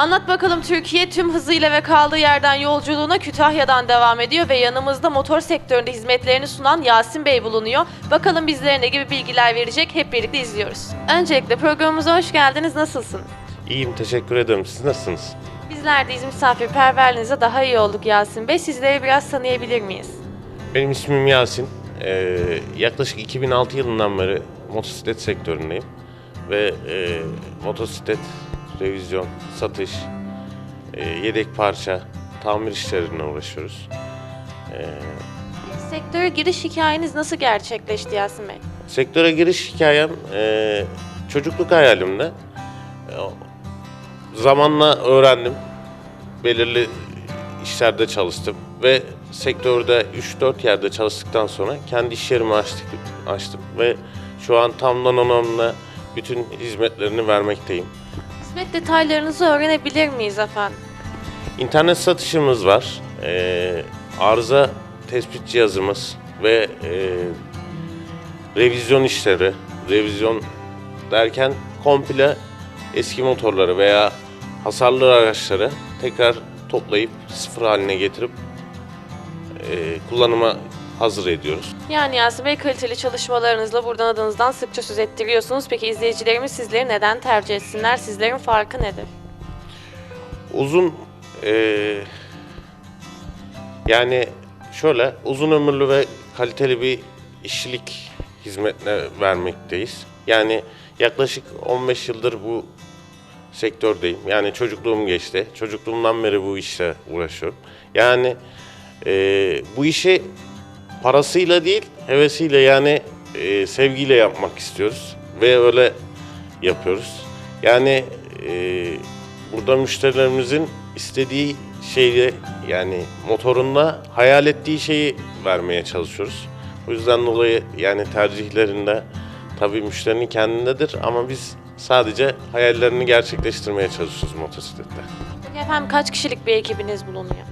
Anlat bakalım Türkiye tüm hızıyla ve kaldığı yerden yolculuğuna Kütahya'dan devam ediyor ve yanımızda motor sektöründe hizmetlerini sunan Yasin Bey bulunuyor. Bakalım bizlere ne gibi bilgiler verecek hep birlikte izliyoruz. Öncelikle programımıza hoş geldiniz. Nasılsınız? İyiyim, teşekkür ederim. Siz nasılsınız? Bizler de misafirperverliğinize daha iyi olduk Yasin Bey. Sizleri biraz tanıyabilir miyiz? Benim ismim Yasin. Ee, yaklaşık 2006 yılından beri motosiklet sektöründeyim. Ve e, motosiklet, revizyon, satış, e, yedek parça, tamir işlerine uğraşıyoruz. Ee, Sektöre giriş hikayeniz nasıl gerçekleşti Yasin Bey? sektöre giriş hikayem e, çocukluk hayalimde. E, zamanla öğrendim. Belirli işlerde çalıştım ve sektörde 3-4 yerde çalıştıktan sonra kendi iş yerimi açtık, açtım ve şu an tam donanımla bütün hizmetlerini vermekteyim. Hizmet detaylarınızı öğrenebilir miyiz efendim? İnternet satışımız var, e, arıza tespit cihazımız ve e, revizyon işleri, revizyon derken komple eski motorları veya hasarlı araçları tekrar toplayıp sıfır haline getirip e, kullanıma hazır ediyoruz. Yani Yasin Bey kaliteli çalışmalarınızla buradan adınızdan sıkça söz ettiriyorsunuz. Peki izleyicilerimiz sizleri neden tercih etsinler? Sizlerin farkı nedir? Uzun eee, yani şöyle uzun ömürlü ve kaliteli bir işçilik hizmetine vermekteyiz. Yani yaklaşık 15 yıldır bu sektördeyim. Yani çocukluğum geçti. Çocukluğumdan beri bu işle uğraşıyorum. Yani eee, bu işi parasıyla değil, hevesiyle yani eee, sevgiyle yapmak istiyoruz. Ve öyle yapıyoruz. Yani eee, burada müşterilerimizin istediği şeyi yani motorunda hayal ettiği şeyi vermeye çalışıyoruz. O yüzden dolayı yani tercihlerinde tabii müşterinin kendindedir ama biz sadece hayallerini gerçekleştirmeye çalışıyoruz motosiklette. Peki efendim kaç kişilik bir ekibiniz bulunuyor?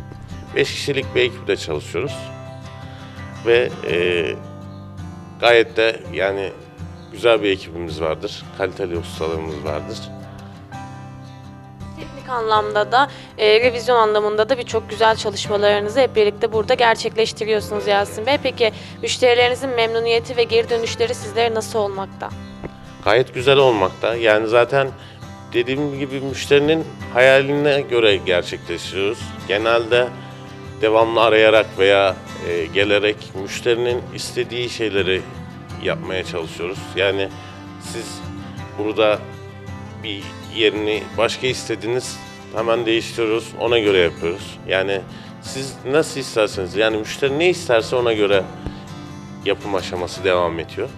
5 kişilik bir ekiple çalışıyoruz. Ve eee, gayet de yani güzel bir ekibimiz vardır. Kaliteli ustalarımız vardır. Teknik anlamda da, e, revizyon anlamında da birçok güzel çalışmalarınızı hep birlikte burada gerçekleştiriyorsunuz Yasin Bey. Peki müşterilerinizin memnuniyeti ve geri dönüşleri sizlere nasıl olmakta? gayet güzel olmakta. Yani zaten dediğim gibi müşterinin hayaline göre gerçekleştiriyoruz. Genelde devamlı arayarak veya e, gelerek müşterinin istediği şeyleri yapmaya çalışıyoruz. Yani siz burada bir yerini başka istediniz hemen değiştiriyoruz ona göre yapıyoruz. Yani siz nasıl isterseniz yani müşteri ne isterse ona göre yapım aşaması devam ediyor.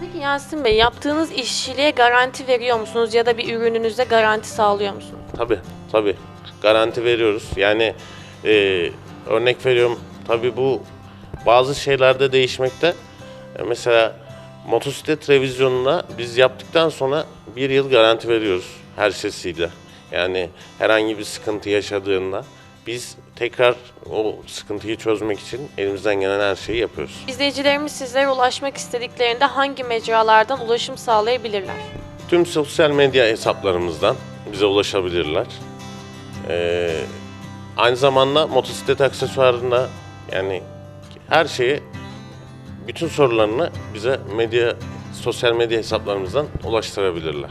Peki Yasin Bey yaptığınız işçiliğe garanti veriyor musunuz ya da bir ürününüze garanti sağlıyor musunuz? Tabii, tabii. Garanti veriyoruz. Yani e, örnek veriyorum, tabii bu bazı şeylerde değişmekte. E, mesela motosiklet revizyonuna biz yaptıktan sonra bir yıl garanti veriyoruz her sesiyle. Yani herhangi bir sıkıntı yaşadığında biz tekrar o sıkıntıyı çözmek için elimizden gelen her şeyi yapıyoruz. İzleyicilerimiz sizlere ulaşmak istediklerinde hangi mecralardan ulaşım sağlayabilirler? Tüm sosyal medya hesaplarımızdan bize ulaşabilirler. Ee, aynı zamanda motosiklet aksesuarında yani her şeyi, bütün sorularını bize medya, sosyal medya hesaplarımızdan ulaştırabilirler.